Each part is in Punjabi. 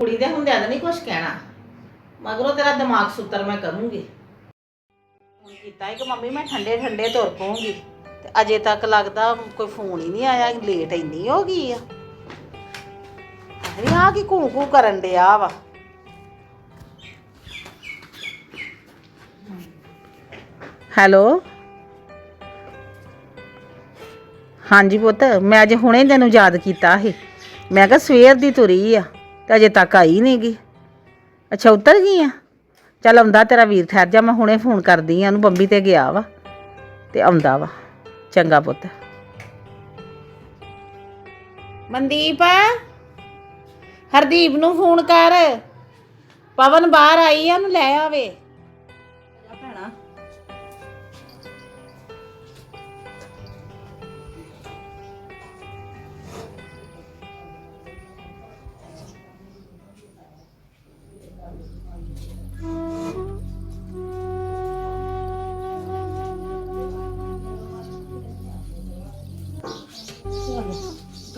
ਕੁੜੀ ਦੇ ਹੁੰਦਿਆਂ ਤਾਂ ਨਹੀਂ ਕੁਝ ਕਹਿਣਾ। ਮਗਰੋਂ ਤੇਰਾ ਦਿਮਾਗ ਸੁੱਤਰ ਮੈਂ ਕਰੂੰਗੀ। ਹੁਣ ਕੀਤਾ ਹੈ ਕਿ ਮੰਮੀ, ਮੈਂ ਠੰਡੇ ਠੰਡੇ ਤੁਰ ਪਊਂਗੀ। ਤੇ ਅਜੇ ਤੱਕ ਲੱਗਦਾ ਕੋਈ ਫੋਨ ਹੀ ਨਹੀਂ ਆਇਆ, ਲੇਟ ਇੰਨੀ ਹੋ ਗਈ ਆ। ਅਰੇ ਆ ਕੀ ਕੂ ਕੂ ਕਰਨ ਡਿਆ ਵਾ। ਹੈਲੋ? ਹਾਂਜੀ ਪੁੱਤ, ਮੈਂ ਅੱਜ ਹੁਣੇ ਤੈਨੂੰ ਯਾਦ ਕੀਤਾ ਸੀ। ਮੈਂ ਕਿਹਾ ਸਵੇਰ ਦੀ ਤੁਰੀ ਆ। ਤੇ ਅਜੇ ਤੱਕ ਆਈ ਨਹੀਂ ਗੀ। ਅੱਛਾ ਉਤਰ ਗਈ ਆ? ਚੱਲ ਆਉਂਦਾ ਤੇਰਾ ਵੀਰ ਠਹਿਰ ਜਾ, ਮੈਂ ਹੁਣੇ ਫੋਨ ਕਰਦੀ ਆ, ਉਹਨੂੰ ਬੰਬੀ ਤੇ ਗਿਆ ਵਾ, ਤੇ ਆਉਂਦਾ ਵਾ। ਚੰਗਾ ਪੁੱਤ। ਮਨਦੀਪ, ਹਰਦੀਪ ਨੂੰ ਫੋਨ ਕਰ। ਪਵਨ ਬਾਹਰ ਆਈ ਆ, ਉਹਨੂੰ ਲੈ ਆਵੇ।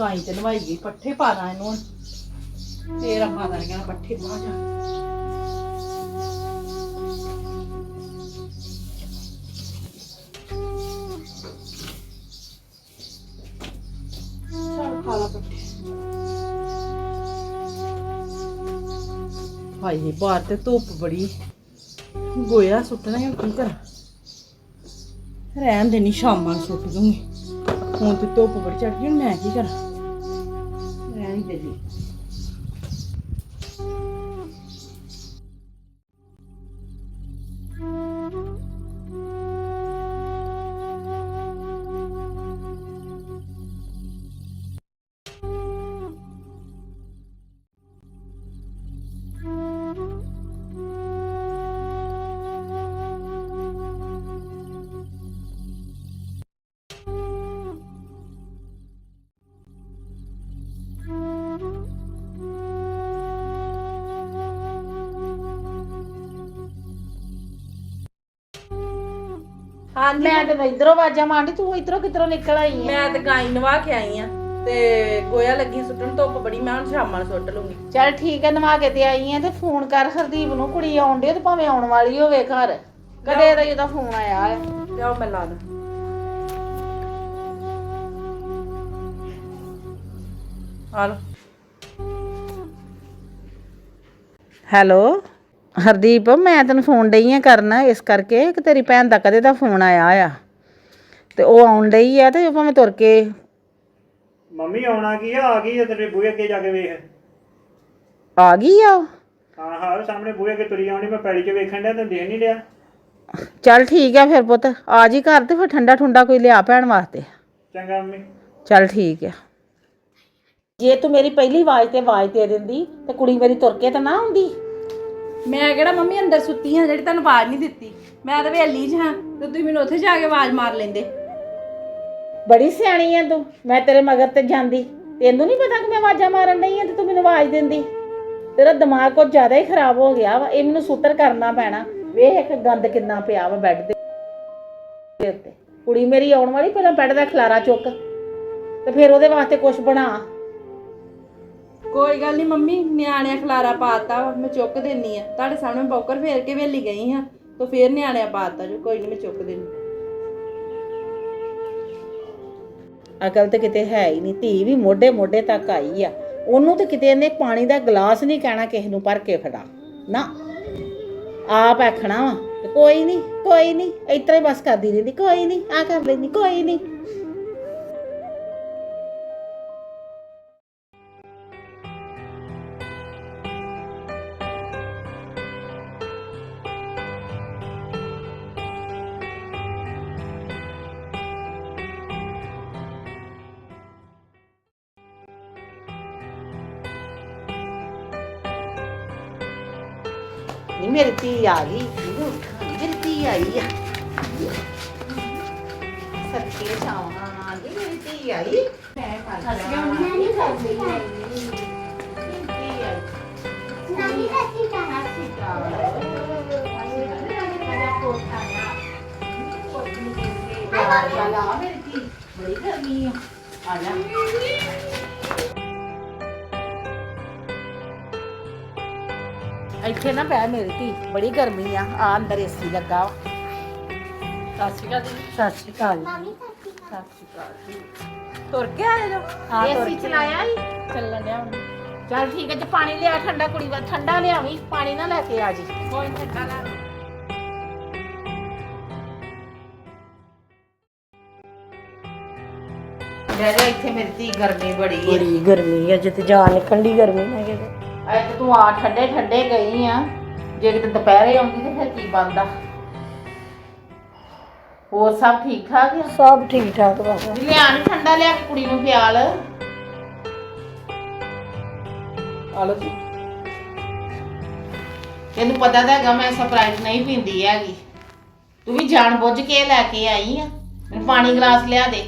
ਗਾਈ ਤੇ ਨਵਾਈ ਗਈ, ਪੱਠੇ ਪਾ ਦਾਂ ਇਹਨੂੰ ਹੁਣ। ਫੇਰ ਦਾਂਗੇ ਨਾ ਪੱਠੇ ਪਾ ਜਾ ਭਾਈ ਬਾਹਰ ਤੇ ਧੁੱਪ ਬੜੀ। ਗੋਇਆ ਸੁੱਟਣਾ ਹੈ ਕੀ ਕਰਾਂ? ਰਹਿਣ ਦੇਣੀ ਸ਼ਾਮਾਂ ਨੂੰ ਸੁੱਟ ਦੂੰਗੀ। ਹੁਣ ਤੇ ਧੁੱਪ ਬੜੀ ਚੜ ਗਈ ਮੈਂ ਕੀ ਕਰਾਂ? ਹਾਂਜੀ ਮੈਂ ਤੇ ਇਧਰੋਂ ਆਵਾਜ਼ਾਂ ਮਾਰਦੀ ਤੂੰ ਇਧਰੋਂ ਕਿਧਰੋਂ ਨਿਕਲ ਆਈ ਹੈ ਮੈਂ ਤੇ ਗਾਈ ਨਵਾ ਕੇ ਆਈ ਆ ਤੇ ਗੋਇਆ ਲੱਗੀ ਸੁੱਟਣ ਧੁੱਪ ਬੜੀ ਮੈਂ ਹੁਣ ਸ਼ਾਮਾਂ ਨੂੰ ਸੁੱਟ ਲੂੰਗੀ। ਚੱਲ ਠੀਕ ਹੈ ਨਵਾ ਕੇ ਤੇ ਆਈ ਹੈ ਤੇ ਫੋਨ ਕਰ ਹਰਦੀਪ ਨੂੰ ਕੁੜੀ ਆਉਣ ਆ ਤੇ ਭਾਵੇਂ ਆਉਣ ਵਾਲੀ ਹੋਵੇ ਘਰ। ਕਦੇ ਦਾ ਇਹਦਾ ਫੋਨ ਆਇਆ ਹੈ ਜਾਓ ਮੈਂ ਲਾ ਦਾਂ। ਹੈਲੋ? ਹਰਦੀਪ ਮੈਂ ਤੈਨੂੰ ਫੋਨ ਡਈ ਆ ਕਰਨ ਇਸ ਕਰਕੇ ਕਿ ਤੇਰੀ ਭੈਣ ਦਾ ਕਦੇ ਦਾ ਫੋਨ ਆਇਆ ਆ। ਤੇ ਉਹ ਆਉਣ ਡਈ ਆ ਤੇ ਭਾਵੇਂ ਤੁਰ ਕੇ। ਮੰਮੀ ਆਉਣਾ ਕੀ ਆ? ਆ ਗਈ ਆ ਤੇਰੇ ਬੂਹੇ ਅੱਗੇ ਜਾ ਕੇ ਵੇਖ। ਆ ਗਈ ਆ ਉਹ? ਹਾਂ ਹਾਂ ਸਾਹਮਣੇ ਬੂਹੇ ਅੱਗੇ ਤੁਰੀ ਆਉਣੀ ਮੈਂ ਪੈੜੀ 'ਚ ਵੇਖਣ ਡਿਆ ਤੈਨੂੰ ਦੇਖ ਨਹੀਂ ਡਿਆ। ਚੱਲ ਠੀਕ ਆ ਫਿਰ ਪੁੱਤ ਆ ਜੀ ਘਰ ਤੇ ਫਿਰ ਠੰਡਾ ਠੁੰਡਾ ਕੋਈ ਲਿਆ ਭੈਣ ਵਾਸਤੇ। ਚੰਗਾ ਮੰਮੀ। ਚੱਲ ਠੀਕ ਆ। ਜੇ ਤੂੰ ਮੇਰੀ ਪਹਿਲੀ ਆਵਾਜ਼ ਤੇ ਆਵਾਜ਼ ਦੇ ਦਿੰਦੀ ਤੇ ਕੁੜੀ ਮੇਰੀ ਤੁਰ ਕੇ ਤਾਂ ਨਾ ਆਉਂਦੀ। ਮੈਂ ਕਿਹੜਾ ਮੰਮੀ ਅੰਦਰ ਸੁੱਤੀ ਹਾਂ ਜਿਹੜੀ ਤੁਹਾਨੂੰ ਆਵਾਜ਼ ਨਹੀਂ ਦਿੱਤੀ? ਮੈਂ ਤਾਂ ਵੇਲੀ 'ਚ ਹਾਂ ਤੇ ਤੁਸੀਂ ਮੈਨੂੰ ਉੱਥੇ ਜਾ ਕੇ ਆਵਾਜ਼ ਮਾਰ ਲੈਂਦੇ। ਬੜੀ ਸਿਆਣੀ ਆ ਤੂੰ। ਮੈਂ ਤੇਰੇ ਮਗਰ ਤੇ ਜਾਂਦੀ। ਤੈਨੂੰ ਨਹੀਂ ਪਤਾ ਕਿ ਮੈਂ ਆਵਾਜ਼ਾਂ ਮਾਰਨ ਡਈ ਆ ਤੇ ਤੂੰ ਮੈਨੂੰ ਆਵਾਜ਼ ਦਿੰਦੀ। ਤੇਰਾ ਦਿਮਾਗ ਕੁਝ ਜ਼ਿਆਦਾ ਹੀ ਖਰਾਬ ਹੋ ਗਿਆ ਵਾ। ਇਹ ਮੈਨੂੰ ਸੂਤਰ ਕਰਨਾ ਪੈਣਾ। ਵੇਖ ਇੱਕ ਗੰਦ ਕਿੰਨਾ ਪਿਆ ਵਾ ਬੈੱਡ ਦੇ ਦੇ ਉੱਤੇ। ਕੁੜੀ ਮੇਰੀ ਆਉਣ ਵਾਲੀ ਪਹਿਲਾਂ ਬੈੱਡ ਦਾ ਖਲਾਰਾ ਚੁੱਕ ਤੇ ਫਿਰ ਉਹਦੇ ਵਾਸਤੇ ਕੁਝ ਬਣਾ। ਕੋਈ ਗੱਲ ਨਹੀਂ ਮੰਮੀ ਨਿਆਣਿਆਂ ਖਲਾਰਾ ਪਾਤਾ ਵਾ, ਮੈਂ ਚੁੱਕ ਦੇਣੀ ਆ। ਤੁਹਾਡੇ ਸਾਹਮਣੇ ਬੌਕਰ ਫੇਰ ਕੇ ਵੇਲੀ ਗਈ ਹਾਂ ਤਾਂ ਫੇਰ ਨਿਆਣਿਆਂ ਪਾਤਾ ਜੋ ਕੋਈ ਨਹੀਂ ਮੈਂ ਚੁੱਕ ਦੇਣੀ ਅਕਲ ਤੇ ਕਿਤੇ ਹੈ ਹੀ ਨਹੀਂ ਧੀ ਵੀ ਮੋਢੇ ਮੋਢੇ ਤੱਕ ਆਈ ਆ। ਉਹਨੂੰ ਤੇ ਕਿਤੇ ਇਹਨੇ ਪਾਣੀ ਦਾ ਗਲਾਸ ਨਹੀਂ ਕਹਿਣਾ ਕਿਸੇ ਨੂੰ ਭਰ ਕੇ ਫੜਾ ਨਾ। ਆਪ ਆਖਣਾ ਵਾ ਕੋਈ ਨਹੀਂ ਕੋਈ ਨਹੀਂ ਇਤਰਾ ਹੀ ਬਸ ਕਰਦੀ ਰਹਿੰਦੀ ਕੋਈ ਨਹੀਂ ਆ ਕਰ ਲੈਂਦੀ ਕੋਈ ਨਹੀਂ ਨਹੀਂ ਧੀ ਆ ਗਈ। ਨਹੀਂ ਉੱਠਾ ਮੇਰੀ ਧੀ ਆਈ ਆ। ਸੱਚੇ ਚਾਵਾਂ ਆ ਗਈ ਮੇਰੀ ਧੀ ਆਈ। ਮੈਂ ਕਰ ਲਿਆ ਮੈਂ ਨਹੀਂ ਕਰਦੀ। ਨਾਨੀ ਸੱਚੀ ਕਹਾ ਸੀ ਬੜੀ ਗਰਮੀ ਆ। ਆ ਜਾ। ਇੱਥੇ ਨਾ ਪੈ ਮੇਰੀ ਧੀ ਬੜੀ ਗਰਮੀ ਆ ਆ ਅੰਦਰ ਏਸੀ ਲੱਗਾ ਵਾ। ਸਤਿ ਸ਼੍ਰੀ ਅਕਾਲ ਜੀ। ਸਤਿ ਸ਼੍ਰੀ ਅਕਾਲ ਮਾਮੀ ਸੱਚੀ ਕਹਾ ਸਤਿ ਸ਼੍ਰੀ ਅਕਾਲ ਜੀ। ਤੁਰ ਕੇ ਆਏ ਜੋ? ਹਾਂ ਤੁਰ ਏਸੀ ਚਲਾਇਆ ਹੀ ਚੱਲਣ ਡਿਆ ਹੁਣ। ਚੱਲ ਠੀਕ ਹੈ ਜੀ ਪਾਣੀ ਲਿਆ ਠੰਡਾ ਕੁੜੀ ਵਾ ਠੰਡਾ ਲਿਆਵੀਂ ਪਾਣੀ ਨਾ ਲੈ ਕੇ ਆ ਜੀ। ਕੋਈ ਠੰਡਾ ਲਾ ਜਾ ਇੱਥੇ ਮੇਰੀ ਧੀ ਗਰਮੀ ਬੜੀ ਹੈ ਬੜੀ ਗਰਮੀ ਅੱਜ ਤੇ ਜਾਨ ਨਿਕਲਣ ਦੀ ਗਰਮੀ ਮੈਂ ਕਿਤੇ ਅੱਜ ਤੇ ਤੂੰ ਆ ਠੰਡੇ ਠੰਡੇ ਗਈ ਆ। ਜੇ ਕਿਤੇ ਦੁਪਹਿਰੇ ਆਉਂਦੀ ਤੇ ਫਿਰ ਕੀ ਬਣਦਾ? ਹੋਰ ਸਭ ਠੀਕ ਠਾਕ ਆ? ਸਭ ਠੀਕ ਠਾਕ ਬਸ ਵੀ ਲਿਆ ਨੀ ਠੰਡਾ ਲਿਆ ਕੇ ਕੁੜੀ ਨੂੰ ਪਿਆਲ। ਆ ਲਓ ਜੀ। ਤੈਨੂੰ ਪਤਾ ਤਾਂ ਹੈਗਾ ਮੈਂ ਸਪਰਾਈਟ ਨਹੀਂ ਪੀਂਦੀ ਹੈਗੀ। ਤੂੰ ਵੀ ਜਾਣ ਬੁੱਝ ਕੇ ਲੈ ਕੇ ਆਈ ਆ। ਮੈਨੂੰ ਪਾਣੀ ਗਲਾਸ ਲਿਆ ਦੇ।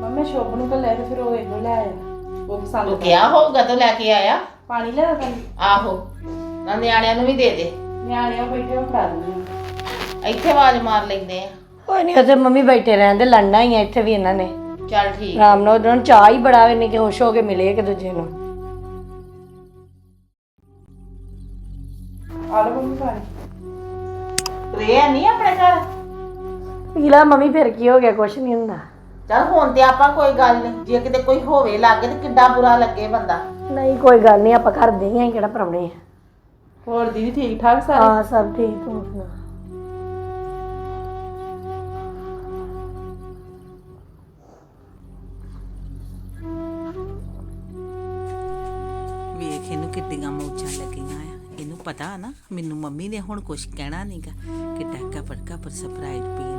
ਮੰਮੀ ਸ਼ੋਭ ਨੂੰ ਕੱਲੇ ਤੇ ਫਿਰ ਉਹ ਇਹਨੂੰ ਲੈ ਆਇਆ। ਉਹ ਪਸੰਦ ਕਿਹਾ ਹੋਊਗਾ ਤਾਂ ਲੈ ਕੇ ਆਇਆ। ਪਾਣੀ ਲੈ ਆ ਆਹੋ। ਨਾ ਨਿਆਣਿਆਂ ਨੂੰ ਵੀ ਦੇ ਦੇ। ਨਿਆਣਿਆਂ ਬੈਠੇ ਉਹ ਫੜਾ ਦਿੰਦੀ ਇੱਥੇ ਆਵਾਜ਼ ਮਾਰ ਲੈਂਦੇ ਆ। ਕੋਈ ਨਹੀਂ ਉੱਥੇ ਮੰਮੀ ਬੈਠੇ ਰਹਿੰਦੇ ਲੜਨਾ ਹੀ ਆ ਇੱਥੇ ਵੀ ਇਹਨਾਂ ਨੇ। ਚੱਲ ਠੀਕ। ਰਾਮ ਨਾਲ ਉਹਨਾਂ ਨੂੰ ਚਾਹ ਹੀ ਬੜਾ ਵੇ ਕਿ ਖੁਸ਼ ਹੋ ਕੇ ਮਿਲੇ ਇੱਕ ਦੂਜੇ ਨੂੰ। ਆ ਲਓ ਮੰਮੀ ਪਾਣੀ। ਰੇ ਨਹੀਂ ਆਪਣੇ ਘਰ? ਪੀਲਾ ਮੰਮੀ ਫਿਰ ਕੀ ਹੋ ਗਿਆ ਕੁਛ ਨਹੀਂ ਹੁੰਦਾ। ਚੱਲ ਹੁਣ ਤੇ ਆਪਾਂ ਕੋਈ ਗੱਲ ਨਹੀਂ ਜੇ ਕਿਤੇ ਕੋਈ ਹੋਵੇ ਲੱਗੇ ਤੇ ਕਿੱਡਾ ਬੁਰਾ ਲੱਗੇ ਬੰਦਾ। ਨਹੀਂ ਕੋਈ ਗੱਲ ਨਹੀਂ ਆਪਾਂ ਘਰ ਦੇ ਹੀ ਆ ਕਿਹੜਾ ਪਰਵਣੇ ਆ। ਹੋਰ ਦੀਦੀ ਠੀਕ ਠਾਕ ਸਾਰੇ? ਹਾਂ ਸਭ ਠੀਕ ਤੂੰ ਸੁਣਾ? ਵੇਖ ਇਹਨੂੰ ਕਿੱਡੀਆਂ ਮੌਜਾਂ ਲੱਗੀਆਂ ਆ। ਇਹਨੂੰ ਪਤਾ ਨਾ ਮੈਨੂੰ ਮੰਮੀ ਨੇ ਹੁਣ ਕੁਝ ਕਹਿਣਾ ਨਹੀਂਗਾ ਕਿ ਟੱਕਾ ਪੜਕਾ ਪਰ ਸਪਰਾਈਟ ਪੀਣ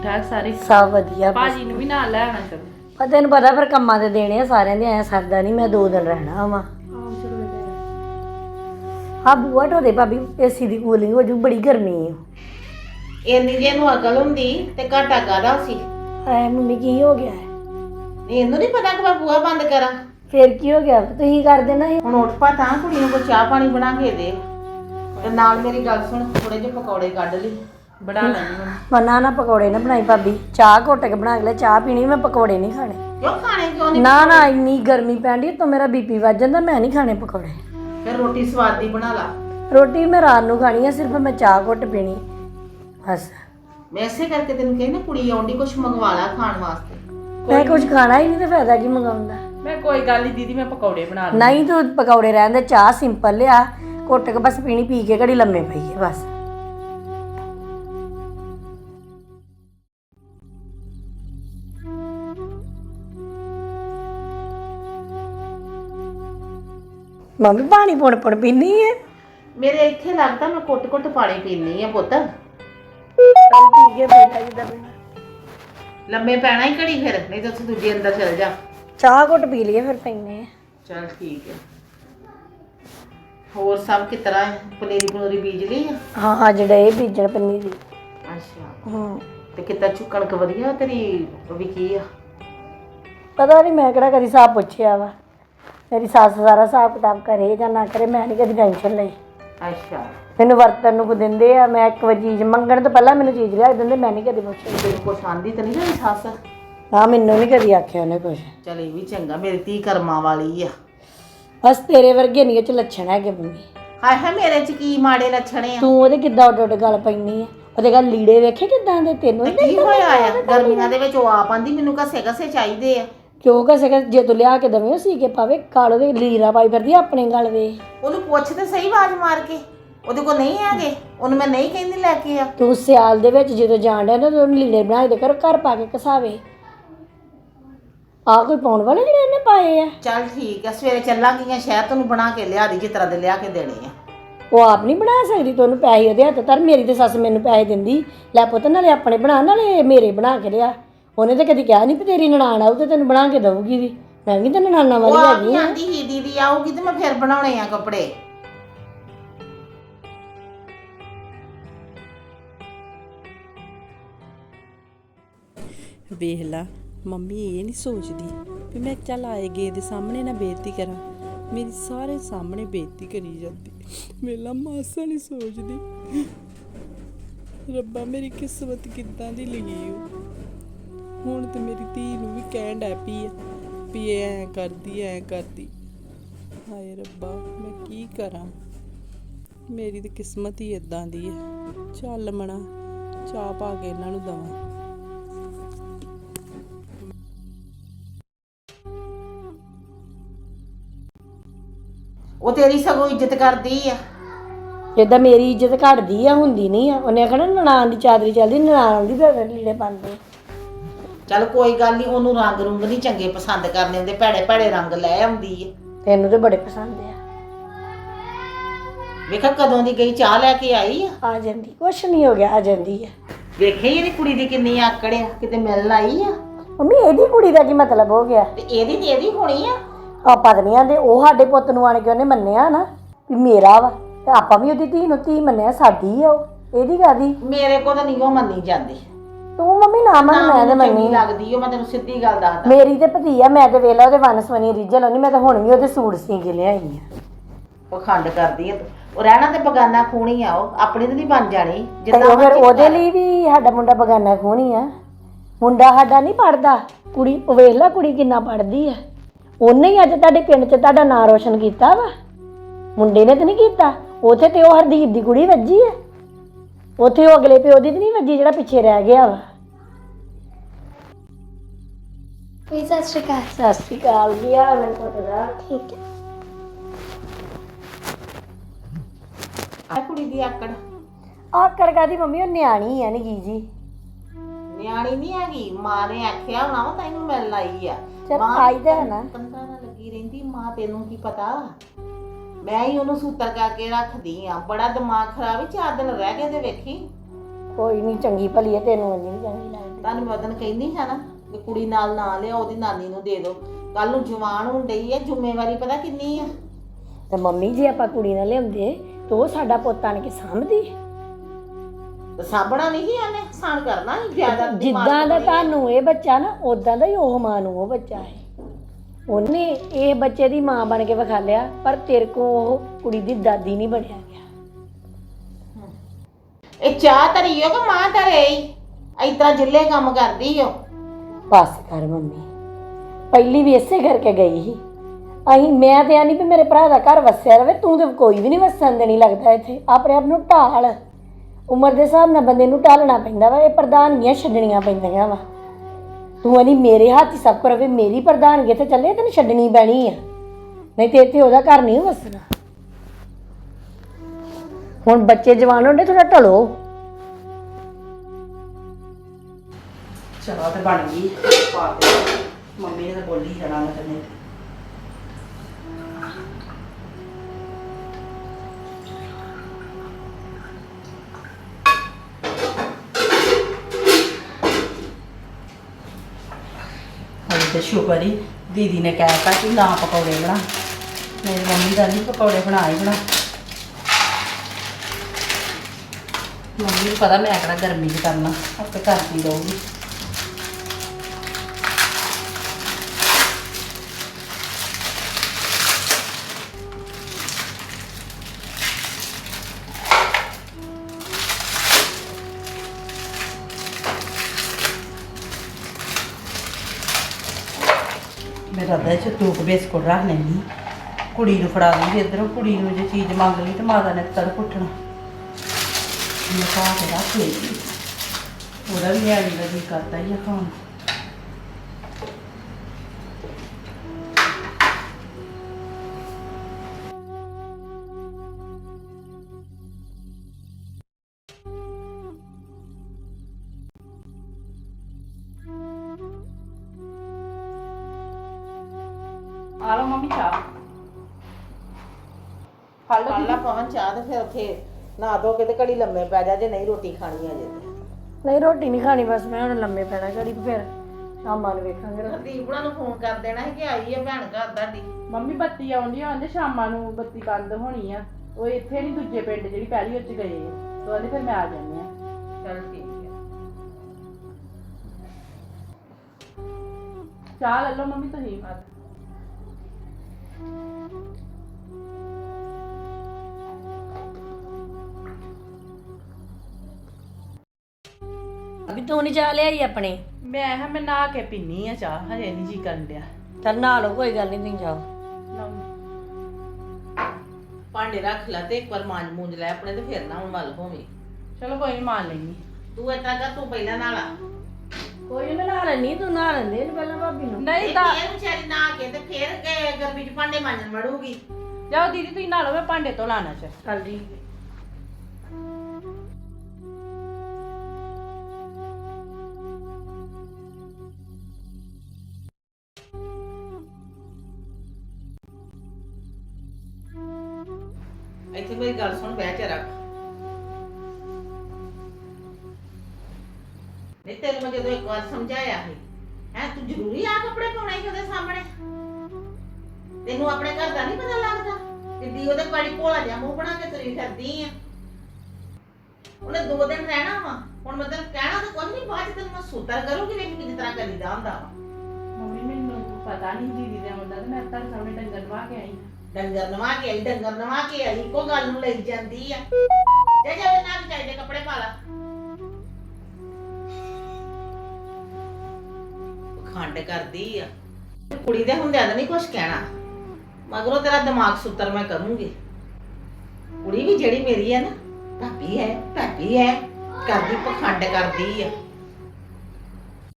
ਠੀਕ ਠਾਕ ਸਾਰੇ? ਸਭ ਵਧੀਆ ਭਾਜੀ ਨੂੰ ਵੀ ਨਾਲ ਲੈ ਆਣਾ ਕਰੋ ਪਰ ਤੈਨੂੰ ਪਤਾ ਫਿਰ ਕੰਮਾਂ ਤੇ ਦੇਣੇ ਆ ਸਾਰਿਆਂ ਦੇ ਐ ਸਰਦਾ ਨਹੀਂ ਮੈਂ ਦੋ ਦਿਨ ਰਹਿਣਾ ਵਾ। ਹਾਂ ਬੂਆ ਢੋਦੇ ਭਾਬੀ ਏਸੀ ਦੀ ਕੂਲਿੰਗ ਹੋ ਜੂ ਬੜੀ ਗਰਮੀ ਆ। ਇੰਨੀ ਜੇ ਨੂੰ ਅਕਲ ਹੁੰਦੀ ਤੇ ਘਾਟਾ ਕਾਦਾ ਸੀ? ਐ ਮੰਮੀ ਕੀ ਹੋ ਗਿਆ? ਹੈ? ਇਹਨੂੰ ਨਹੀਂ ਪਤਾ ਕਿ ਮੈਂ ਬੂਹਾ ਬੰਦ ਕਰਾਂ? ਫਿਰ ਕੀ ਹੋ ਗਿਆ ਤੁਸੀਂ ਕਰ ਦੇਣਾ ਸੀ? ਹੁਣ ਉੱਠ ਪਾ ਤਾਂ ਕੁੜੀ ਨੂੰ ਕੋਈ ਚਾਹ ਪਾਣੀ ਬਣਾ ਕੇ ਦੇ। ਤੇ ਨਾਲ ਮੇਰੀ ਗੱਲ ਸੁਣ ਥੋੜੇ ਜਿਹੇ ਪਕੌੜੇ ਕੱਢ ਲਈ। ਬਣਾ ਲੈਣੀ ਹੁਣ ਮਨਾ ਨਾ ਪਕੌੜੇ ਨਾ ਬਣਾਈ ਭਾਬੀ। ਚਾਹ ਘੁੱਟ ਕੇ ਬਣਾ ਲੈ ਚਾਹ ਪੀਣੀ ਮੈਂ ਪਕੌੜੇ ਨਹੀਂ ਖਾਣੇ। ਕਿਉਂ ਖਾਣੇ? ਕਿਉਂ ਨਹੀਂ ਨਾ ਨਾ ਇੰਨੀ ਗਰਮੀ ਪੈਂਦੀ ਤਾਂ ਮੇਰਾ ਬੀਪੀ ਵੱਜ ਜਾਂਦਾ ਮੈਂ ਨਹੀਂ ਖਾਣੇ ਪਕੌੜੇ। ਫਿਰ ਰੋਟੀ ਸਵਾਦ ਦੀ ਬਣਾ ਲਾ। ਰੋਟੀ ਮੈਂ ਰਾਤ ਨੂੰ ਖਾਣੀ ਆ ਸਿਰਫ ਮੈਂ ਚਾਹ ਘੁੱਟ ਪੀਣੀ ਬਸ। ਮੈਂ ਇਸੇ ਕਰਕੇ ਤੈਨੂੰ ਕਹਿੰਦੀ ਨਾ ਕੁੜੀ ਆਉਂਦੀ ਕੁਝ ਮੰਗਵਾ ਲਾ ਖਾਣ ਵਾਸਤੇ। ਮੈਂ ਕੁਝ ਖਾਣਾ ਹੀ ਨਹੀਂ ਤੇ ਫਾਇਦਾ ਕੀ ਮੰਗਾਉਂਦਾ ਮੈਂ ਕੋਈ ਗੱਲ ਨਹੀਂ ਦੀਦੀ ਮੈਂ ਪਕੌੜੇ ਬਣਾ ਲਵਾਂ ਨਹੀਂ ਤੂੰ ਪਕੌੜੇ ਰਹਿੰਦੇ ਚਾਹ ਸਿੰਪਲ ਲਿਆ ਘੁੱਟ ਕੇ ਬਸ ਪੀਣੀ ਪੀ ਕੇ ਘੜੀ ਲੰਮੇ ਪਈਏ ਬਸ। ਮੰਮੀ ਪਾਣੀ ਪੁਣ ਪੁਣ ਪੀਣੀ ਹੈ ਮੇਰੇ ਇੱਥੇ ਲੱਗਦਾ ਮੈਂ ਕੁੱਟ-ਕੁੱਟ ਪਾਣੀ ਪੀਣੀ ਆ ਪੁੱਤ। ਚੱਲ ਠੀਕ ਹੈ ਬੇਟਾ ਜਿੱਦਾਂ ਪੀਣਾ। ਲੰਮੇ ਪੈਣਾ ਹੀ ਘੜੀ ਫਿਰ ਨਹੀਂ ਤਾਂ ਤੂੰ ਦੂਜੇ ਅੰਦਰ ਚਲ ਜਾ। ਚਾਹ ਘੁੱਟ ਪੀ ਲਈਏ ਫਿਰ ਪੈਨੇ ਚਲ ਠੀਕ ਹੈ ਹੋਰ ਸਭ ਕਿਸ ਤਰ੍ਹਾਂ ਹੈ ਪਨੀਰੀ ਪਨੂਰੀ ਬੀਜ ਲਈ ਆ? ਹਾਂ ਅੱਜ ਡੇ ਬੀਜਣ ਪੰਨੀ ਦੀ ਅੱਛਾ। ਹੂੰ। ਤੇ ਕਿੱਦਾਂ ਚੁੱਕਣ ਕ ਵਧੀਆ ਤੇਰੀ ਵੀ ਕੀ ਆ? ਪਤਾ ਨਹੀਂ ਮੈਂ ਕਿਹੜਾ ਕਦੀ ਹਿਸਾਬ ਪੁੱਛਿਆ ਵਾ। ਮੇਰੀ ਸੱਸ ਸਾਰਾ ਹਿਸਾਬ ਕਿਤਾਬ ਕਰੇ ਜਾਂ ਨਾ ਕਰੇ ਮੈਂ ਨਹੀਂ ਕਦੀ ਟੈਨਸ਼ਨ ਲਈ। ਅੱਛਾ। ਮੈਨੂੰ ਵਰਤਨ ਨੂੰ ਕੋ ਦਿੰਦੇ ਆ ਮੈਂ ਇੱਕ ਵਾਰ ਚੀਜ਼ ਮੰਗਣ ਤੋਂ ਪਹਿਲਾਂ ਮੈਨੂੰ ਚੀਜ਼ ਲਿਆ ਦਿੰਦੇ ਮੈਂ ਨਹੀਂ ਕਦੀ ਪੁੱਛਿਆ। ਤੈਨੂੰ ਕੁਛ ਆਂਦੀ ਤਾਂ ਨਹੀਂ ਨਾ ਸੱਸ? ਨਾ ਮੈਨੂੰ ਨਹੀਂ ਕਦੀ ਆਖਿਆ ਉਹਨੇ ਕੁਝ ਚਲ ਇਹ ਵੀ ਚੰਗਾ ਮੇਰੀ ਧੀ ਕਰਮਾਂ ਵਾਲੀ ਆ। ਬਸ ਤੇਰੇ ਵਰਗੇ ਨਹੀਂ ਚ ਲੱਛਣ ਹੈਗੇ ਮੰਮੀ ਹਾਏ ਹਾਏ ਮੇਰੇ ਚ ਕੀ ਮਾੜੇ ਲੱਛਣ ਆ। ਤੂੰ ਉਹਦੇ ਕਿੱਦਾਂ ਉੱਡ ਉੱਡ ਗੱਲ ਪੈਣੀ ਆ? ਉਹਦੇ ਗੱਲ ਲੀੜੇ ਵੇਖੇ ਕਿੱਦਾਂ ਦੇ? ਤੈਨੂੰ ਤੇ ਨੀ ਕੀ ਹੋਇਆ ਆ? ਗਰਮੀਆਂ ਦੇ ਵਿੱਚ ਉਹ ਆਪ ਆਂਦੀ ਮੈਨੂੰ ਘਸੇ ਘਸੇ ਚਾਹੀਦੇ ਆ। ਕਿਉਂ ਕਸੇ ਕਿ ਜੇ ਤੂੰ ਲਿਆ ਕੇ ਦਵੇਂ ਸੀ ਕੇ ਪਾਵੇ? ਕਾਲ ਉਹਦੇ ਲੀਰਾ ਪਾਈ ਫਿਰਦੀ ਆ ਆਪਣੇ ਗੱਲ ਵੇ ਉਹਨੂੰ ਪੁੱਛ ਤੇ ਸਹੀ ਆਵਾਜ਼ ਮਾਰ ਕੇ। ਉਹਦੇ ਕੋਲ ਨਹੀਂ ਹੈਗੇ। ਉਹਨੂੰ ਮੈਂ ਨਹੀਂ ਕਹਿੰਦੀ ਲੈ ਕੇ ਆ। ਤੂੰ ਸਿਆਲ ਦੇ ਵਿੱਚ ਜਦੋਂ ਜਾਣ ਡਿਆ ਨਾ ਤੇ ਉਹਨੂੰ ਲੀੜੇ ਬਣਾ ਕੇ ਦੇ ਕਰ ਘਰ ਪਾ ਕੇ ਕਸਾਵੇ। ਆ ਕੋਈ ਪਾਉਣ ਵਾਲੇ ਲੀੜੇ ਇਹਨੇ ਪਾਏ ਆ? ਚੱਲ ਠੀਕ ਆ ਸਵੇਰੇ ਚੱਲਾਂਗੀਆਂ ਸ਼ਹਿਰ ਤੈਨੂੰ ਬਣਾ ਕੇ ਲਿਆ ਦੀ ਜਿਸ ਤਰ੍ਹਾਂ ਦੇ ਲਿਆ ਕੇ ਦੇਣੇ ਆ। ਉਹ ਆਪ ਨਹੀਂ ਬਣਾ ਸਕਦੀ ਤੂੰ ਉਹਨੂੰ ਪੈਸੇ ਉਹਦੇ ਹੱਥ ਤਰ ਮੇਰੀ ਤੇ ਸੱਸ ਮੈਨੂੰ ਪੈਸੇ ਦਿੰਦੀ। ਲੈ ਪੁੱਤ ਨਾਲੇ ਆਪਣੇ ਬਣਾ ਨਾਲੇ ਮੇਰੇ ਬਣਾ ਕੇ ਲਿਆ। ਉਹਨੇ ਤਾਂ ਕਦੀ ਕਿਹਾ ਨਹੀਂ ਵੀ ਤੇਰੀ ਨਨਾਣ ਆਊ ਤੇ ਤੈਨੂੰ ਬਣਾ ਕੇ ਦਊਗੀ ਵੀ। ਮੈਂ ਵੀ ਤਾਂ ਨਨਾਣਾ ਉਹ ਵਾਲੀ ਆਪ ਹੈਗੀ ਹੀ ਆ। ਆਂਦੀ ਹੀ ਦੀਦੀ ਆਊਗੀ ਤੇ ਮੈਂ ਫਿਰ ਬਣਾਉਣੇ ਆ ਕੱਪੜੇ। ਵੇਖ ਲਾ ਮੰਮੀ ਇਹ ਨਹੀਂ ਸੋਚਦੀ ਵੀ ਮੈਂ ਚੱਲ ਆਏ ਗਏ ਦੇ ਸਾਹਮਣੇ ਨਾ ਬੇਇੱਜ਼ਤੀ ਕਰਾਂ। ਮੇਰੀ ਸਾਰੇ ਸਾਹਮਣੇ ਬੇਇੱਜ਼ਤੀ ਕਰੀ ਜਾਂਦੀ। ਵੇਲਾ ਮਾਸਾ ਨਹੀਂ ਸੋਚਦੀ। ਰੱਬਾ ਮੇਰੀ ਕਿਸਮਤ ਕਿੱਦਾਂ ਦੀ ਲਿਖੀ ਹੋ ਹੁਣ ਤੇ ਮੇਰੀ ਧੀ ਨੂੰ ਵੀ ਕਹਿਣ ਡੈ ਪਈ ਆ ਵੀ ਇਹ ਐ ਕਰਦੀ ਐ ਕਰਦੀ। ਹਾਏ ਰੱਬਾ ਮੈਂ ਕੀ ਕਰਾਂ? ਮੇਰੀ ਤੇ ਕਿਸਮਤ ਹੀ ਇਦਾਂ ਦੀ ਹੈ ਚੱਲ ਮਣਾ ਚਾਹ ਪਾ ਕੇ ਇਹਨਾਂ ਨੂੰ ਦਵਾਂ। ਉਹ ਤੇਰੀ ਸਗੋਂ ਇੱਜ਼ਤ ਕਰਦੀ ਆ। ਜਿੱਦਾਂ ਮੇਰੀ ਇੱਜ਼ਤ ਘਟਦੀ ਆ ਹੁੰਦੀ ਨਹੀਂ ਆ। ਉਹਨੇ ਆਖਣਾ ਨਨਾਣ ਦੀ ਚਾਦਰੀ ਚੱਲਦੀ ਨਨਾਣ ਦੀ ਫਿਰ ਲੀੜੇ ਪਾਉਂਦੇ ਚੱਲ ਕੋਈ ਗੱਲ ਨਹੀਂ ਉਹਨੂੰ ਰੰਗ ਰੁੰਗ ਨਹੀਂ ਚੰਗੇ ਪਸੰਦ ਕਰਨੇ ਹੁੰਦੇ ਭੈੜੇ ਭੈੜੇ ਰੰਗ ਲੈ ਆਉਂਦੀ ਏ। ਤੈਨੂੰ ਤੇ ਬੜੇ ਪਸੰਦ ਆ। ਵੇਖਾ ਕਦੋਂ ਦੀ ਗਈ ਚਾਹ ਲੈ ਕੇ ਆਈ ਆ? ਆ ਜਾਂਦੀ ਕੁਛ ਨਹੀਂ ਹੋ ਗਿਆ ਆ ਜਾਂਦੀ ਆ। ਵੇਖੇ ਇਹਦੀ ਕੁੜੀ ਦੀ ਕਿੰਨੀ ਆਕੜ ਆ ਕਿਤੇ ਮਿਲਣ ਆਈ ਆ? ਮੰਮੀ ਇਹਦੀ ਕੁੜੀ ਦਾ ਕੀ ਮਤਲਬ ਹੋ ਗਿਆ? ਤੇ ਇਹਦੀ ਤੇ ਇਹਦੀ ਹੋਣੀ ਆ? ਆਪਾਂ ਤਾਂ ਨਹੀਂ ਆਂਦੇ ਉਹ ਸਾਡੇ ਪੁੱਤ ਨੂੰ ਆਣ ਕੇ ਉਹਨੇ ਮੰਨਿਆ ਨਾ ਵੀ ਮੇਰਾ ਵਾ ਤੇ ਆਪਾਂ ਵੀ ਉਹਦੀ ਧੀ ਨੂੰ ਧੀ ਮੰਨਿਆ ਸਾਡੀ ਆ ਉਹ। ਇਹਦੀ ਕਾਦੀ? ਮੇਰੇ ਕੋਲ ਤਾਂ ਨਹੀਂ ਉਹ ਮੰਨੀ ਜਾਂਦੀ। ਤੂੰ ਮੰਮੀ ਨਾ ਮੰਨ ਮੈਂ ਤੇ ਮੈਨੂੰ ਚੰਗੀ ਲੱਗਦੀ ਉਹ ਮੈਂ ਤੈਨੂੰ ਸਿੱਧੀ ਗੱਲ ਦੱਸਦਾ। ਮੇਰੀ ਤੇ ਭਤੀ ਆ ਮੈਂ ਤੇ ਵੇਲਾ ਉਹਦੇ ਵਨਸਵਨੀ ਰੀਜਲ ਉਹਨੇ ਮੈਂ ਤਾਂ ਹੁਣ ਵੀ ਉਹਦੇ ਸੂਟ ਸੀ ਕੇ ਲਿਆਈ ਆ। ਪਖੰਡ ਕਰਦੀ ਆ ਤੂੰ। ਉਹ ਰਹਿਣਾ ਤੇ ਬਗਾਨਾ ਖੂਣੀ ਆ ਉਹ ਆਪਣੀ ਤੇ ਨਹੀਂ ਬਣ ਜਾਣੀ ਤੇ ਉਹ ਫਿਰ ਮਰਜ਼ੀ ਉਹਦੇ ਲਈ ਵੀ ਸਾਡਾ ਮੁੰਡਾ ਬਗਾਨਾ ਖੋਣੀ ਆ। ਮੁੰਡਾ ਸਾਡਾ ਨਹੀਂ ਪੜਦਾ। ਕੁੜੀ ਉਹ ਵੇਖ ਲੈ ਕੁੜੀ ਕਿੰਨਾ ਪੜਦੀ ਆ। ਉਹਨੇ ਹੀ ਅੱਜ ਤੁਹਾਡੇ ਪਿੰਡ 'ਚ ਤੁਹਾਡਾ ਨਾਂ ਰੋਸ਼ਨ ਕੀਤਾ ਵਾ। ਮੁੰਡੇ ਨੇ ਤੇ ਨਹੀਂ ਕੀਤਾ। ਉਥੇ ਤੇ ਉਹ ਹਰਦੀਪ ਦੀ ਕੁੜੀ ਵੱਜੀ ਆ। ਉਥੇ ਉਹ ਅਗਲੇ ਪਿਓ ਦੀ ਤੇ ਨਹੀਂ ਵੱਜੀ ਜਿਹੜਾ ਪਿੱਛੇ ਰਹਿ ਗਿਆ ਵਾ। ਕੋਈ ਸਤਿ ਸ਼੍ਰੀ ਅਕਾਲ। ਸਤਿ ਸ਼੍ਰੀ ਅਕਾਲ ਜੀ ਆ ਮੇਰੇ ਪੁੱਤ ਦਾ? ਠੀਕ ਹੈ। ਆ ਕੁੜੀ ਦੀ ਆਕੜ। ਆ ਕਰਗਾ ਦੀ ਮੰਮੀ ਉਹ ਨਿਆਣੀ ਆ ਨੀ ਜੀ ਨਿਆਣੀ ਨਹੀਂ ਹੈਗੀ ਮਾਂ ਨੇ ਆਖਿਆ ਹੋਣਾ ਵਾ ਤੈਨੂੰ ਮਿਲਣ ਆਈ ਆ। ਚੱਲ ਮਾਂ ਆਈ ਹੈ ਨਾ। ਕੰਧਾਂ ਨਾਲ ਲੱਗੀ ਰਹਿੰਦੀ ਮਾਂ ਤੈਨੂੰ ਕੀ ਪਤਾ? ਮੈਂ ਹੀ ਉਹਨੂੰ ਸੂਤਰ ਕਰਕੇ ਰੱਖਦੀ ਆ। ਬੜਾ ਦਿਮਾਗ ਖਰਾਬ ਹੀ ਚਾਰ ਦਿਨ ਰਹਿ ਗਏ ਤੇ ਵੇਖੀ। ਕੋਈ ਨਹੀਂ ਚੰਗੀ ਭਲੀ ਹੈ ਤੈਨੂੰ ਅੰਨੀ ਨਹੀਂ ਚੰਗੀ ਲੱਗਦੀ ਤੁਹਾਨੂੰ ਮਦਨ ਕਹਿੰਦੀ ਹੈ ਨਾ ਕਿ ਕੁੜੀ ਨਾਲ ਨਾ ਲਿਆ ਉਹਦੀ ਨਾਨੀ ਨੂੰ ਦੇ ਦਿਓ। ਕੱਲ ਨੂੰ ਜਵਾਨ ਹੋਣ ਡਈ ਹੈ ਜ਼ਿੰਮੇਵਾਰੀ ਪਤਾ ਕਿੰਨੀ ਆ? ਤੇ ਮੰਮੀ ਜੀ ਆਪਾਂ ਕੁੜੀ ਨਾਲ ਲਿਆਉਂਦੇ ਤੇ ਉਹ ਸਾਡਾ ਪੁੱਤ ਆਣ ਕੇ ਸਾਂਭਦੀ। ਤੇ ਸਾਂਭਣਾ ਨਹੀਂ ਸੀ ਉਹਨੇ? ਸਾਨ ਕਰਨਾ ਹੀ ਜ਼ਿਆਦਾ ਦਿਮਾਗ ਜਿੱਦਾਂ ਦਾ। ਤੁਹਾਨੂੰ ਇਹ ਬੱਚਾ ਨਾ ਉਦਾਂ ਦਾ ਹੀ ਉਹ ਮਾਂ ਨੂੰ ਉਹ ਬੱਚਾ ਹੈ। ਉਹਨੇ ਇਹ ਬੱਚੇ ਦੀ ਮਾਂ ਬਣ ਕੇ ਵਿਖਾ ਲਿਆ ਪਰ ਤੇਰੇ ਕੋ ਉਹ ਕੁੜੀ ਦੀ ਦਾਦੀ ਨਹੀਂ ਬਣਿਆ ਗਿਆ। ਇਹ ਚਾਹ ਧਰੀਓ ਕਿ ਮਾਂ ਧਰੇ ਇਤਰਾ ਜਿੱਲੇ ਕੰਮ ਕਰਦੀ ਓ। ਬਸ ਕਰ ਮੰਮੀ। ਪਹਿਲੀ ਵੀ ਇਸੇ ਕਰਕੇ ਗਈ ਸੀ। ਅਹੀਂ ਮੈਂ ਤੇ ਆਨੀ ਵੀ ਮੇਰੇ ਭਰਾ ਦਾ ਘਰ ਵਸਿਆ ਰਵੇ ਤੂੰ ਤੇ ਕੋਈ ਵੀ ਨਹੀਂ ਵਸਣ ਦੇਣੀ ਲੱਗਦਾ ਇੱਥੇ। ਆਪਣੇ ਆਪ ਨੂੰ ਢਾਲ। ਉਮਰ ਦੇ ਹਿਸਾਬ ਨਾਲ ਬੰਦੇ ਨੂੰ ਢਾਲਣਾ ਪੈਂਦਾ ਵਾ ਇਹ ਪ੍ਰਧਾਨੀਆਂ ਛੱਡਣੀਆਂ ਪੈਂਦੀਆਂ ਵਾ। ਤੂੰ ਅਨੀ ਮੇਰੇ ਹੱਥ 'ਚ ਸਭ ਕੁਝ ਮੇਰੀ ਪ੍ਰਧਾਨਗੀ ਤੇ ਚੱਲੇ, ਤੈਨੂੰ ਛੱਡਣੀ ਪੈਣੀ ਆ। ਨਹੀਂ ਤੇ ਇੱਥੇ ਉਹਦਾ ਘਰ ਨਹੀਂ ਵਸਣਾ। ਹੁਣ ਬੱਚੇ ਜਵਾਨ ਹੁੰਦੇ ਥੋੜਾ ਢਲੋ। ਚਾਹ ਤੇ ਬਣ ਗਈ। ਪਾ ਦੇ ਮੰਮੀ ਨੇ ਤਾਂ ਬੋਲੀ ਜਾਣਾ ਮੈਂ ਤੈਨੂੰ। ਹਾਂ ਤੇ ਸ਼ੁਕਰ ਹੀ, ਦੀਦੀ ਨੇ ਕਹਿਤਾ ਕਿ ਨਾ ਪਕੌੜੇ ਬਣਾ। ਮੇਰੀ ਮੰਮੀ ਦਾ ਨਹੀਂ ਪਕੌੜੇ ਬਣਾ ਹੀ ਬਣਾ। ਮੰਮੀ ਨੂੰ ਪਤਾ ਮੈਂ ਕਿਹੜਾ ਗਰਮੀ 'ਚ ਕਰਨਾ, ਆਪੇ ਕਰਦੀ ਰਹੂਗੀ। ਬਿਸਕੁਟ ਰੱਖ ਲੈਂਦੀ। ਕੁੜੀ ਨੂੰ ਫੜਾ ਦੂੰਗੀ ਇੱਧਰੋਂ। ਕੁੜੀ ਨੂੰ ਜੇ ਚੀਜ਼ ਮੰਗ ਲਈ ਤੇ ਮਾਤਾ ਨੇ ਤੜ ਪੁੱਟਣਾ ਮੈਂ ਪਾ ਕੇ ਰੱਖ ਲਈ। ਉਹਦਾ ਵੀ ਨਿਆਣੀ ਦਾ ਜੀ ਕਰਦਾ ਹੀ ਆ ਖਾਣ। ਨੂੰ। ਉੱਥੇ ਨਾ ਧੋ ਕੇ ਤੇ ਘੜੀ ਲੰਮੇ ਪੈ ਜਾ ਜੇ ਨਹੀਂ ਰੋਟੀ ਖਾਣੀ ਅਜੇ ਤੇ। ਨਹੀਂ ਰੋਟੀ ਨਹੀਂ ਖਾਣੀ ਬਸ ਮੈਂ ਹੁਣ ਲੰਮੇ ਪੈਣਾ ਘੜੀ ਫਿਰ। ਸ਼ਾਮਾਂ ਨੂੰ ਵੇਖਾਂਗੇ ਰੋਟੀ। ਹਰਦੀਪ ਨੂੰ ਫੋਨ ਕਰ ਦੇਣਾ ਸੀ ਕਿ ਆਈ ਹੈ ਭੈਣ ਘਰ ਤੁਹਾਡੀ। ਮੰਮੀ ਬੱਤੀ ਆਉਂਦੀ ਆਂਦੇ ਸ਼ਾਮਾਂ ਨੂੰ ਬੱਤੀ ਬੰਦ ਹੋਣੀ ਆ। ਉਹ ਇੱਥੇ ਨਹੀਂ ਦੂਜੇ ਪਿੰਡ ਜਿਹੜੀ ਪਹਿਲੀ ਉੱਚ ਗਏ ਆ ਤੋਂ ਆਂਦੇ ਫਿਰ ਮੈਂ ਆ ਜਾਂਦੀ ਆ। ਚਲ ਠੀਕ ਹੈ ਚਾਹ ਲੈ ਲਓ ਮੰਮੀ ਤੁਸੀਂ। ਵੀ ਤੂੰ ਨਹੀਂ ਚਾਹ ਲਿਆਈ ਆਪਣੇ? ਮੈਂ ਹਾਂ ਮੈਂ ਨਹਾ ਕੇ ਪੀਨੀ ਆ ਚਾਹ ਹਜੇ ਨਹੀਂ ਜੀ ਕਰਨ ਡਿਆ। ਚੱਲ ਨਾ ਲਓ ਕੋਈ ਗੱਲ ਨਹੀਂ ਤੁਸੀਂ ਜਾਓ। ਭਾਂਡੇ ਰੱਖ ਲੈ ਤੇ ਇੱਕ ਵਾਰ ਮਾਂਜ ਮੂੰਜ ਲੈ ਆਪਣੇ ਤੇ ਫਿਰ ਨਾ ਹੁਣ ਵੱਲ ਹੋਵੇਂ। ਚਲੋ ਕੋਈ ਨਹੀਂ ਮਾਰ ਲੈਣੀ ਤੂੰ ਏਦਾਂ ਕਰ ਤੂੰ ਪਹਿਲਾਂ ਨਾਲਾ ਕੋਈ ਨੀ, ਮੈਂ ਨਹਾ ਲੈਣੀ ਤੂੰ ਨਹਾ ਲੈਂਦੇ ਇਹਨੂੰ ਪਹਿਲਾਂ ਭਾਬੀ ਨੂੰ। ਨਹੀਂ ਇਹ ਤਾਂ ਵਿਚਾਰੀ ਨਾ ਕੇ ਤੇ ਫਿਰ ਕੇ ਗਰਮੀ ਚ ਭਾਂਡੇ ਮਾਂਜਣ ਵੜੂਗੀ। ਜਾਓ ਦੀਦੀ ਤੁਸੀਂ ਨਹਾ ਲਓ ਮੈਂ ਭਾਂਡੇ ਤੋਂ ਲਾਣਾ ਚ ਚੱਲ ਮੇਰੀ ਗੱਲ ਸੁਣ, ਬਹਿ ਕੇ ਰੱਖ। ਨਹੀਂ, ਤੈਨੂੰ ਮੈਂ ਜਦੋਂ ਇੱਕ ਵਾਰ ਸਮਝਾਇਆ ਸੀ, ਹੈ, ਤੂੰ ਜ਼ਰੂਰੀ ਆ ਕੱਪੜੇ ਪਾਉਣੇ ਸੀ ਉਹਦੇ ਸਾਹਮਣੇ। ਤੈਨੂੰ ਆਪਣੇ ਘਰ ਦਾ ਨਹੀਂ ਪਤਾ ਲੱਗਦਾ ਕਿੱਡੀ ਉਹਦੇ ਕਾੜੀ ਭੋਲਾ ਜਿਹਾ ਮੂੰਹ ਬਣਾ ਕੇ ਤੁਰੀ ਫਿਰਦੀ ਆ। ਉਹਨੇ ਦੋ ਦਿਨ ਰਹਿਣਾ ਵਾ, ਹੁਣ ਮਤਲਬ ਕਹਿਣਾ ਤਾਂ ਕੁਝ ਨਹੀਂ, ਬਾਅਦ ਚ ਤੈਨੂੰ ਮੈਂ ਸੂਤਰ ਕਰੂੰਗੀ ਵੇਖ ਕਿਸ ਤਰ੍ਹਾਂ ਕਰੀਦਾ ਹੁੰਦਾ ਵਾ। ਮੰਮੀ, ਮੈਨੂੰ ਪਤਾ ਨਹੀਂ ਦੀਦੀ ਦੇ ਆਉਂਦਾ ਤੇ ਮੈਂ ਤਾਂ ਸਾਹਮਣੇ ਡੰਗਰ ਵਾ ਕੇ ਆਈ ਡੰਗਰ ਨਵਾ ਕੇ ਆਈ, ਡੰਗਰ ਨਵਾ ਕੇ ਆਈ, ਇੱਕੋ ਗੱਲ ਨੂੰ ਲਈ ਜਾਂਦੀ ਆ। ਜਾ ਜਾ ਤੇ ਨਾ ਚਾਹੀਦੇ ਕੱਪੜੇ ਪਾ ਲਾ। ਖੰਡ ਕਰਦੀ ਆ। ਕੁੜੀ ਦੇ ਹੁੰਦਿਆਂ ਦਾ ਨਹੀਂ ਕੁਝ ਕਹਿਣਾ। ਮਗਰੋਂ ਤੇਰਾ ਦਿਮਾਗ ਸੁੱਤਰ ਮੈਂ ਕਰੂੰਗੀ। ਕੁੜੀ ਵੀ ਜਿਹੜੀ ਮੇਰੀ ਹੈ ਨਾ, ਭਾਬੀ ਹੈ ਭਾਬੀ ਹੈ, ਕਰਦੀ ਪਖੰਡ ਕਰਦੀ ਆ।